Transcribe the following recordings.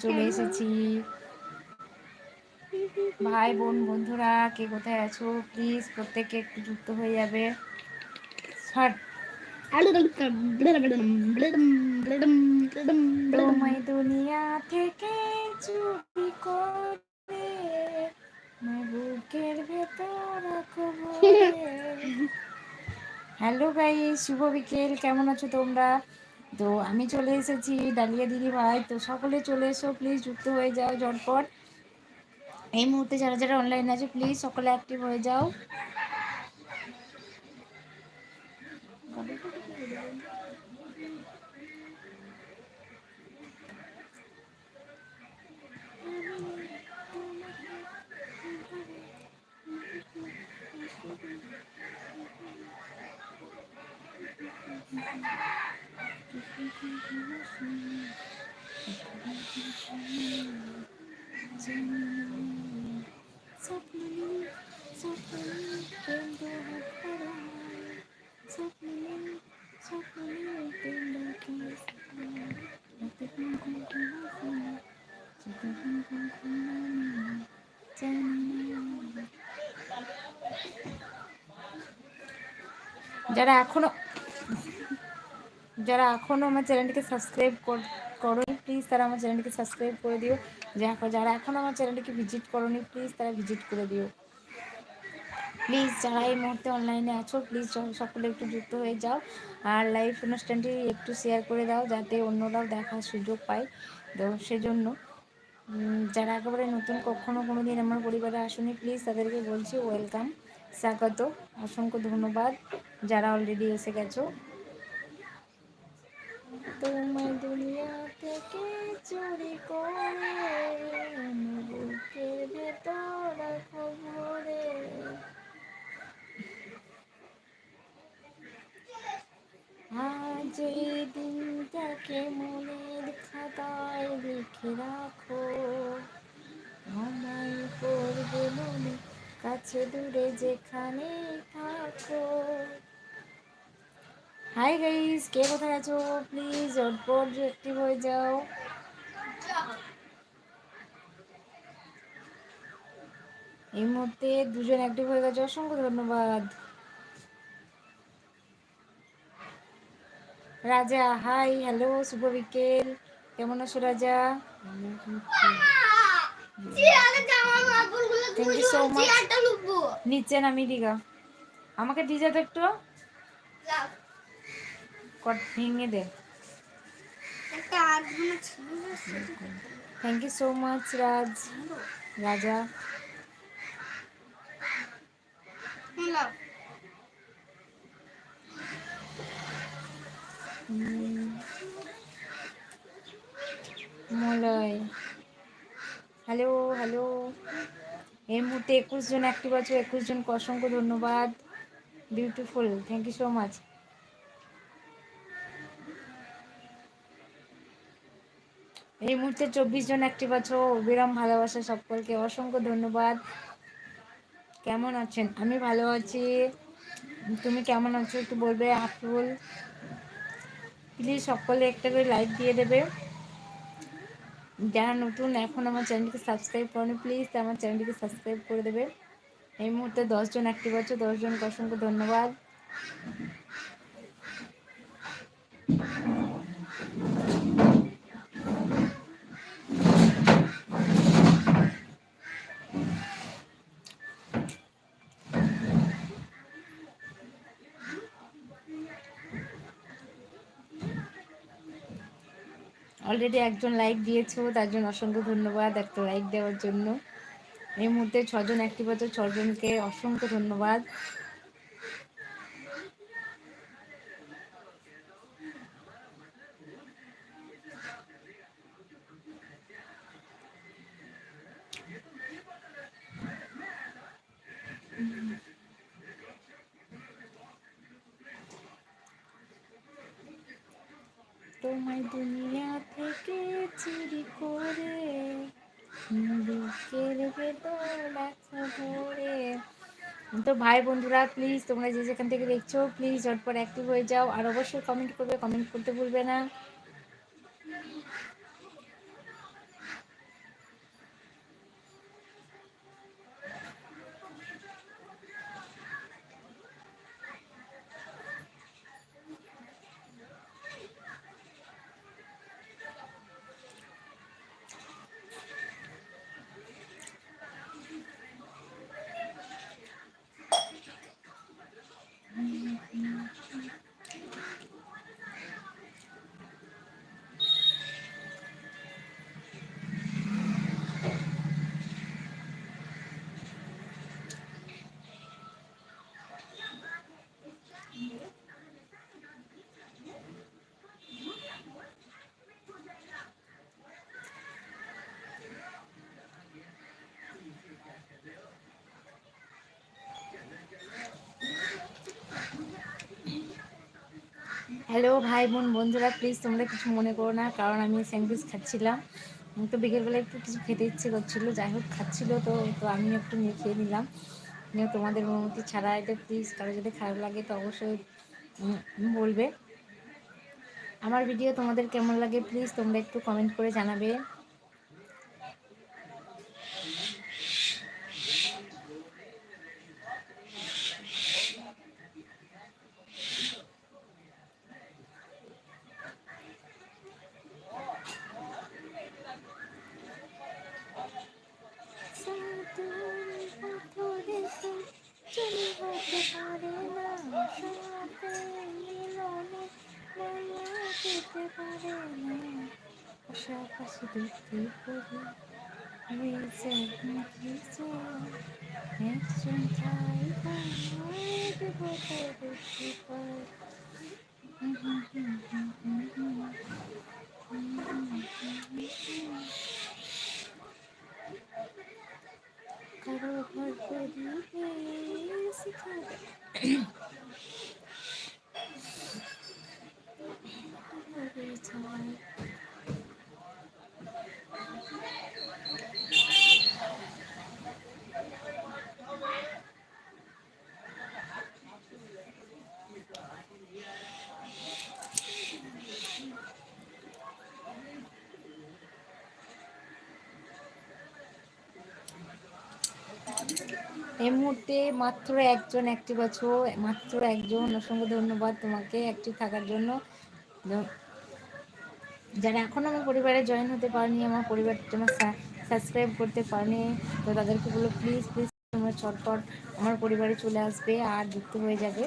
চলে এসেছি। ভাই বোন বন্ধুরা কে কোথায় আছো? প্লিজ প্রত্যেকে একটু যুক্ত হয়ে যাবে। তোমায় দুনিয়া থেকে চুপি করে বুকের ভেতর হ্যালো ভাই শুভ বিকেল। কেমন আছো তোমরা? তো আমি চলে এসেছি ডালিয়া দিদি ভাই। তো সকলে চলে এসো প্লিজ যুক্ত হয়ে যাও ঝটপট। এই মুহূর্তে যারা যারা অনলাইন আছে প্লিজ সকলে অ্যাক্টিভ হয়ে যাও। যারা এখনও যারা এখনও আমার চ্যানেলটিকে সাবস্ক্রাইব করো প্লিজ তারা আমার চ্যানেলটিকে সাবস্ক্রাইব করে দিও। যারা এখনও আমার চ্যানেলটিকে ভিজিট করোনি প্লিজ তারা ভিজিট করে দিও। প্লিজ যারা এই মুহূর্তে অনলাইনে আছো প্লিজ সকলে একটু যুক্ত হয়ে যাও। আর লাইভ অনুষ্ঠানটি একটু শেয়ার করে দাও, যাতে অন্যরাও দেখার সুযোগ পায়। তো সেজন্য যারা একেবারে নতুন, কখনো কোনো দিন আমার পরিবারে আসুনি প্লিজ তাদেরকে বলছি ওয়েলকাম স্বাগত, অসংখ্য ধন্যবাদ। যারা অলরেডি এসে গেছো তোমার দুনিয়া থেকে চুরি করে বুকের ভেতর খবরে। আজ এই দিনটাকে মনের খাতায় লিখে রাখো। আমায় করবে মনে, কাছে দূরে যেখানে থাকো। হাই গাইস কে কোথায় আছো? প্লিজ ঝটপট অ্যাক্টিভ হয়ে যাও। এই মুহূর্তে দুজন অ্যাক্টিভ হয়ে গেছে অসংখ্য ধন্যবাদ। রাজা হাই হ্যালো শুভ বিকেল। কেমন আছো রাজা? থ্যাংক ইউ সো মাচ নিচে নামি দিগা। আমাকে দিয়ে তো একটু। কট ভেঙে দে। Thank you so much Raj Raja. Malay. Hello hello এই মুহূর্তে একুশ জন অ্যাক্টিভ আছে একুশ জনকে অসংখ্য ধন্যবাদ। Beautiful thank you so much এই মুহূর্তে চব্বিশ জন অ্যাক্টিভ আছো অবিরাম ভালোবাসা সকলকে অসংখ্য ধন্যবাদ। কেমন আছেন? আমি ভালো আছি। তুমি কেমন আছো একটু বলবে, আফরুল? প্লিজ সকলে একটা করে লাইক দিয়ে দেবে। যারা নতুন এখন আমার চ্যানেলটিকে সাবস্ক্রাইব করেন প্লিজ আমার চ্যানেলটিকে সাবস্ক্রাইব করে দেবে। এই মুহূর্তে দশজন অ্যাক্টিভ আছো দশজনকে অসংখ্য ধন্যবাদ। অলরেডি একজন লাইক দিয়েছ, তার জন্য অসংখ্য ধন্যবাদ একটা লাইক দেওয়ার জন্য। এই মুহূর্তে ছজন অ্যাক্টিভ আছে, ছজনকে অসংখ্য ধন্যবাদ। তোমায় দুনিয়া থেকে চুরি করে ভেতর তো ভাই বন্ধুরা প্লিজ তোমরা যে যেখান থেকে দেখছ প্লিজ ঝটপট অ্যাক্টিভ হয়ে যাও। আর অবশ্যই কমেন্ট করবে কমেন্ট করতে ভুলবে না। হ্যালো ভাই, বোন, বন্ধুরা প্লিজ তোমরা কিছু মনে করো না, কারণ আমি স্যান্ডউইচ খাচ্ছিলাম। তো বিকেলবেলা একটু কিছু খেতে ইচ্ছে করছিল, যাই হোক, খাচ্ছিলো তো তো আমি একটু নিয়ে খেয়ে নিলাম। তোমাদের অনুমতি ছাড়া এটা প্লিজ কারও যদি খারাপ লাগে তো অবশ্যই বলবে। আমার ভিডিও তোমাদের কেমন লাগে প্লিজ তোমরা একটু কমেন্ট করে জানাবে। পাশাপাশি দেখতে পারি একজন চাই দেবতা দেখতে পাই কারও ঘর শিখাবে এই মুহূর্তে মাত্র একজন অ্যাক্টিভ আছো, মাত্র একজন। অসংখ্য ধন্যবাদ তোমাকে অ্যাক্টিভ থাকার জন্য। যারা এখন আমার পরিবারে জয়েন হতে পারেনি, আমার পরিবার তোমার সাবস্ক্রাইব করতে পারেনি, তো তাদেরকে বলো প্লিজ প্লিজ তোমার ছটপট আমার পরিবারে চলে আসবে, আর যুক্ত হয়ে যাবে।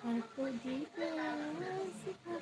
Kalpo di ko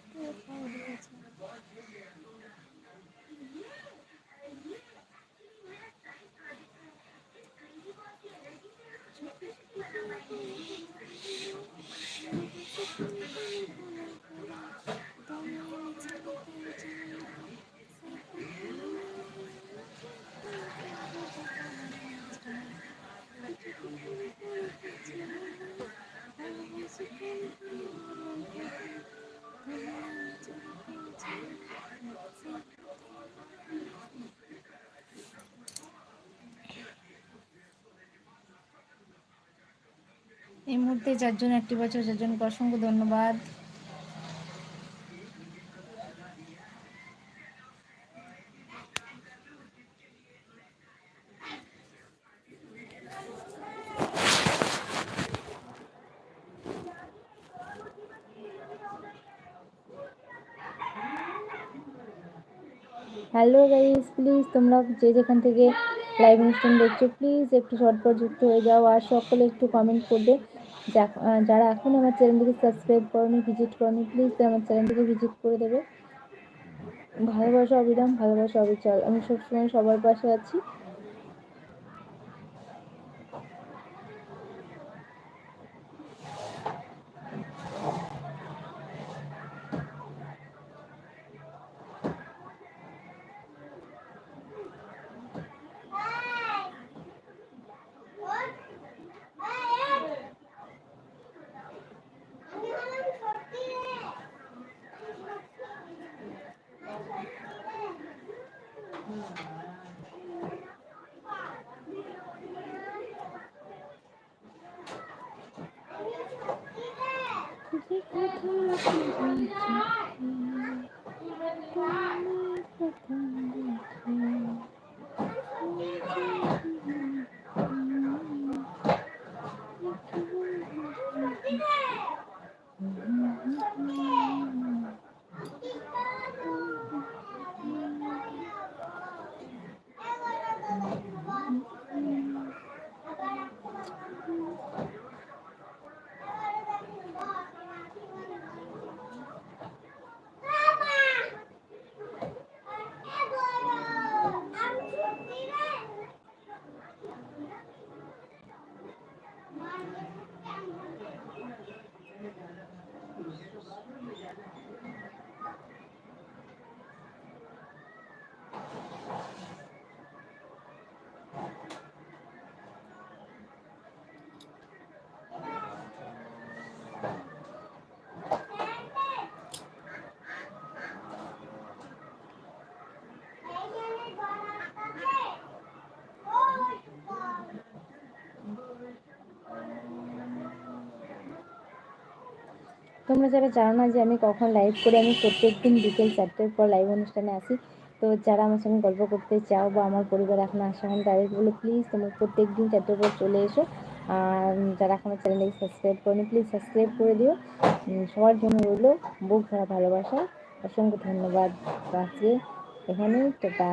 এই মুহূর্তে চারজন একটি বছর চারজনকে অসংখ্য ধন্যবাদ। হ্যালো গাইস প্লিজ তোমরা যে যেখান থেকে লাইভ অনুষ্ঠান দেখছ প্লিজ একটু ঝটপট যুক্ত হয়ে যাও আর সকলে একটু কমেন্ট করবে। যারা এখন আমার চ্যানেলটিকে সাবস্ক্রাইব করনি ভিজিট করনি প্লিজ আমার চ্যানেলটিকে ভিজিট করে দেবে। ভালোবাসা অবিরাম, ভালোবাসা অবিচল। আমি সবসময় সবার পাশে আছি। তোমরা যারা জানো না যে আমি কখন লাইভ করে, আমি প্রত্যেক দিন বিকেল চারটের পর লাইভ অনুষ্ঠানে আসি। তো যারা আমার সঙ্গে গল্প করতে চাও বা আমার পরিবার এখন আসা হন তাদের বলে প্লিজ তোমরা প্রত্যেক দিন চারটের পর চলে এসো। আর যারা এখনও চ্যানেলটাকে সাবস্ক্রাইব করেনি প্লিজ সাবস্ক্রাইব করে দিও। সবার জন্য রইল বুক ভরা ভালোবাসা। অসংখ্য ধন্যবাদ। রাখছি এখানেই, টাটা।